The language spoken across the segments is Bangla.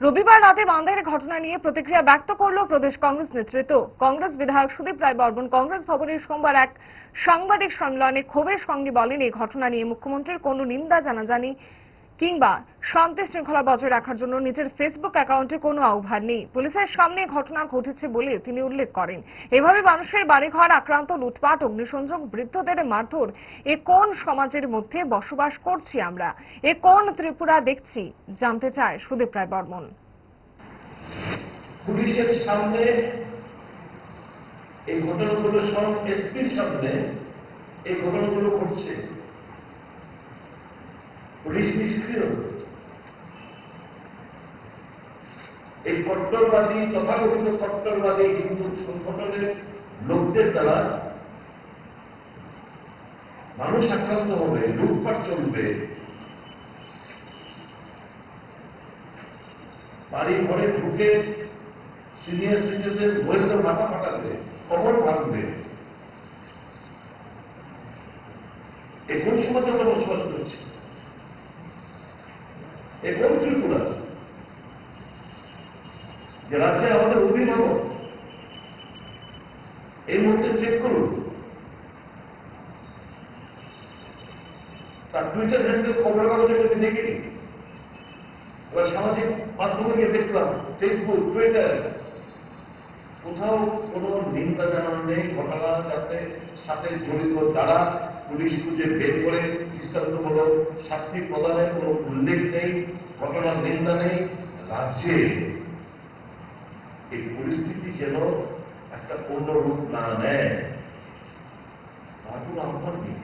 রবিবার রাতে বান্দাইয়ের ঘটনা নিয়ে প্রতিক্রিয়া ব্যক্ত করল প্রদেশ কংগ্রেস নেতৃত্ব। কংগ্রেস বিধায়ক সুদীপ রায় বর্মন, কংগ্রেস ভবনে সোমবার এক সাংবাদিক সম্মেলনে ক্ষোভের সঙ্গে বলেন, এই ঘটনা নিয়ে মুখ্যমন্ত্রীর কোনো নিন্দা জানাজানি কিংবা শান্তি শৃঙ্খলা বজায় রাখার জন্য নিজের ফেসবুক অ্যাকাউন্টে কোনো আহ্বান নেই। পুলিশের সামনে ঘটনা ঘটেছে বলে তিনি উল্লেখ করেন। এভাবে মানুষের বাড়িঘর আক্রান্ত, লুটপাট, অগ্নিসংযোগ বৃদ্ধদের মারধর, এ কোন সমাজের মধ্যে বসবাস করছি আমরা? এ কোন ত্রিপুরা দেখছি? জানতে চায় সুদীপ রায় বর্মন। পুলিশের সামনে এই ঘটনাগুলো সব এসপির সামনে এই ঘটনাগুলো ঘটছে। পুলিশ নিষ্ক্রিয়। এই কট্টরবাদী, তথাকথিত কট্টরবাদী হিন্দু সংগঠনের লোকদের দ্বারা মানুষ আক্রান্ত হবে, লুটপাট চলবে। বাড়ি ঘরে ঢুকে সিনিয়র সিটিজেন বইয়ের মাথা ফাটাবে কবর ভাঙবে। এ কোন সমাজে আমরা বসবাস করছি? এ কোন ত্রিপুরা যে রাজ্যে আমাদের অভিভাবক, এই মুহূর্তে চেক করুন। তার টুইটার হ্যান্ডেল খবরের কাগজে যদি দেখিনি সামাজিক মাধ্যমে গিয়ে দেখলাম ফেসবুক টুইটার কোথাও কোনো নিন্দা জানানো নেই ঘটনা যাতে সাথে জড়িত যারা পুলিশ খুঁজে বের করে, দৃষ্টান্তমূলক শাস্তি প্রদানের কোনো উল্লেখ নেই, ঘটনার নিন্দা নেই, রাজ্যে এই পরিস্থিতি যেন একটা পূর্ণ রূপ না নেয়। আহ্বান নেই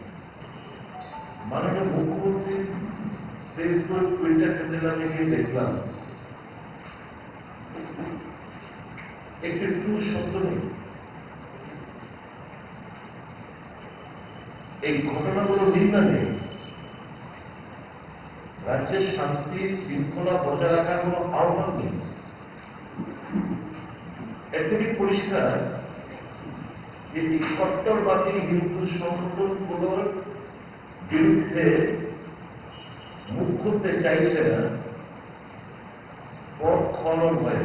মাননীয় মুখ্যমন্ত্রী ফেসবুক টুইটার হ্যান্ডেল আমি গিয়ে দেখলাম একটি টু শব্দ নেই। এই ঘটনাগুলো নিন্দা নেই। রাজ্যের শান্তি শৃঙ্খলা বজায় রাখার কোনো আহ্বান নেই। এর থেকে পরিষ্কার যে এই কট্টরবাদী হিন্দু সংগঠনগুলোর বিরুদ্ধে মুখ খুলতে চাইছে না, পথ খনন হয়ে।